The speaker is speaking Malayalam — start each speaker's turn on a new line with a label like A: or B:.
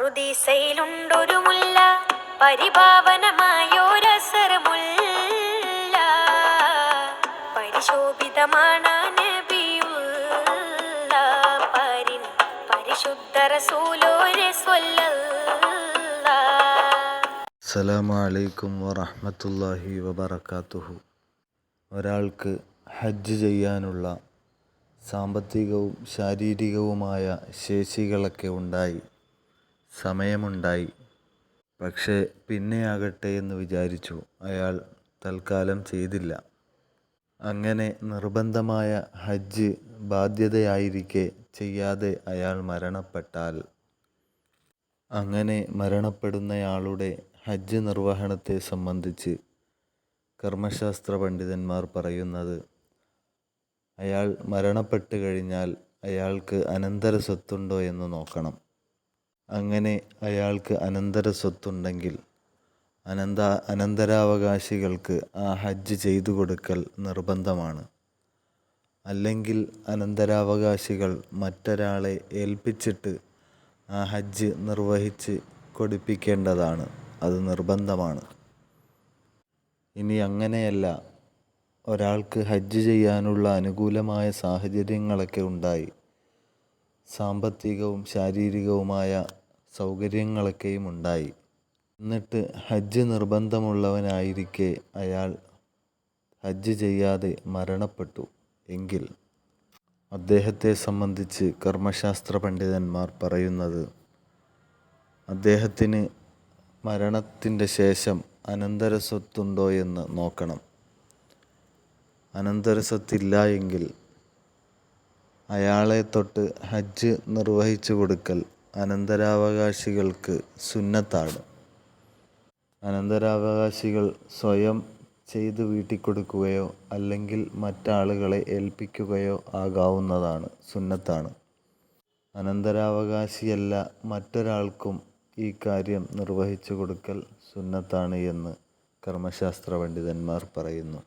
A: പറുദീസയിലുണ്ടൊരു മുല്ല പരിപാവനമായോരസർ മുല്ല പരിശോഭിതമാണ് നബിയുള്ള പരിശുദ്ധ
B: വറഹ്മത്തുള്ളാഹി വബറകാതുഹു. ഒരാൾക്ക് ഹജ്ജ് ചെയ്യാനുള്ള സാമ്പത്തികവും ശാരീരികവുമായ ശേഷികളൊക്കെ ഉണ്ടായി. സമയമുണ്ടായി. പക്ഷേ പിന്നെയാകട്ടെ എന്ന് വിചാരിച്ചു അയാൾ തൽക്കാലം ചെയ്തില്ല. അങ്ങനെ നിർബന്ധമായ ഹജ്ജ് ബാധ്യതയായിരിക്കെ ചെയ്യാതെ അയാൾ മരണപ്പെട്ടാൽ. അങ്ങനെ മരണപ്പെടുന്നയാളുടെ ഹജ്ജ് നിർവഹണത്തെ സംബന്ധിച്ച് കർമ്മശാസ്ത്ര പണ്ഡിതന്മാർ പറയുന്നത് അയാൾ മരണപ്പെട്ട് കഴിഞ്ഞാൽ അയാൾക്ക് അനന്തര സ്വത്തുണ്ടോ എന്ന് നോക്കണം. അങ്ങനെ അയാൾക്ക് അനന്തര സ്വത്തുണ്ടെങ്കിൽ അനന്ത അനന്തരാവകാശികൾക്ക് ആ ഹജ്ജ് ചെയ്തു കൊടുക്കൽ നിർബന്ധമാണ്. അല്ലെങ്കിൽ അനന്തരാവകാശികൾ മറ്റൊരാളെ ഏൽപ്പിച്ചിട്ട് ആ ഹജ്ജ് നിർവഹിച്ച് കൊടുപ്പിക്കേണ്ടതാണ്. അത് നിർബന്ധമാണ്. ഇനി അങ്ങനെയല്ല ഒരാൾക്ക് ഹജ്ജ് ചെയ്യാനുള്ള അനുകൂലമായ സാഹചര്യങ്ങളൊക്കെ ഉണ്ടായി. സാമ്പത്തികവും ശാരീരികവുമായ സൗകര്യങ്ങളൊക്കെയും ഉണ്ടായി. എന്നിട്ട് ഹജ്ജ് നിർബന്ധമുള്ളവനായിരിക്കെ അയാൾ ഹജ്ജ് ചെയ്യാതെ മരണപ്പെട്ടു. എങ്കിൽ അദ്ദേഹത്തെ സംബന്ധിച്ച് കർമ്മശാസ്ത്ര പണ്ഡിതന്മാർ പറയുന്നത് അദ്ദേഹത്തിന് മരണത്തിന്റെ ശേഷം അനന്തര സ്വത്തുണ്ടോ എന്ന് നോക്കണം. അനന്തര സ്വത്തില്ല എങ്കിൽ അയാളെ തൊട്ട് ഹജ്ജ് നിർവഹിച്ചു കൊടുക്കൽ അനന്തരാവകാശികൾക്ക് സുന്നത്താണ്. അനന്തരാവകാശികൾ സ്വയം ചെയ്ത് വീട്ടിക്കൊടുക്കുകയോ അല്ലെങ്കിൽ മറ്റാളുകളെ ഏൽപ്പിക്കുകയോ ആകാവുന്നതാണ് സുന്നത്താണ്. അനന്തരാവകാശിയല്ല മറ്റൊരാൾക്കും ഈ കാര്യം നിർവഹിച്ചു കൊടുക്കൽ സുന്നത്താണ് എന്ന് കർമ്മശാസ്ത്ര പണ്ഡിതന്മാർ പറയുന്നു.